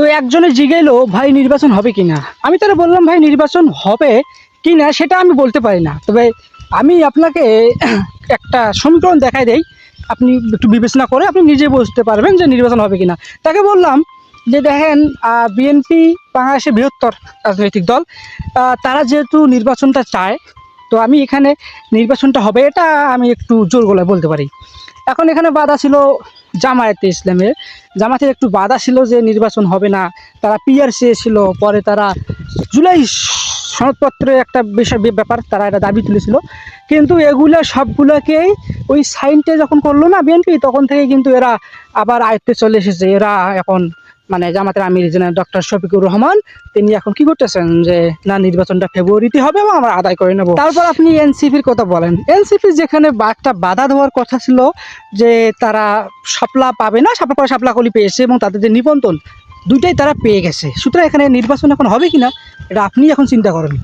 তো একজনে জিগেলো ভাই, নির্বাচন হবে কি না আমি তাহলে বললাম, ভাই, নির্বাচন হবে কি না সেটা আমি বলতে পারি না। তবে আমি আপনাকে একটা সমীকরণ দেখাই দেই। আপনি একটু বিবেচনা করে আপনি নিজে বুঝতে পারবেন যে নির্বাচন হবে কি না তাকে বললাম যে, দেখেন বিএনপি বাংলাদেশের বৃহত্তর রাজনৈতিক দল তারা যেহেতু নির্বাচনটা চায়, তো আমি এখানে নির্বাচনটা হবে, এটা আমি একটু জোর গলায় বলতে পারি। এখন এখানে বাধা ছিল জামায়াতে ইসলামের। জামাতে একটু বাধা ছিল যে নির্বাচন হবে না। তারা পিয়ার চেয়েছিল পরে তারা জুলাই সনদপত্রে একটা বিষয় ব্যাপার, তারা এটা দাবি তুলেছিল। কিন্তু এগুলো সবগুলোকেই ওই সাইনটা যখন করল না বিএনপি, তখন থেকে কিন্তু এরা আবার আয়ত্তে চলে এসেছে। এরা এখন মানে জামাতের আমির জেনারেল ডক্টর শফিকুর রহমান, তিনি এখন কি করতেছেন যে না, নির্বাচনটা ফেব্রুয়ারিতে হবে এবং আমরা আদায় করে নেব। তারপর আপনি এনসিপির কথা বলেন। এনসিপি যেখানে একটা বাধা দেওয়ার কথা ছিল যে তারা সাপলা পাবে না সাপলা পরে সাপলা কলি পেয়েছে এবং তাদের যে নিবন্ধন, দুইটাই তারা পেয়ে গেছে। সুতরাং এখানে নির্বাচন এখন হবে কিনা, এটা আপনি এখন চিন্তা করেন।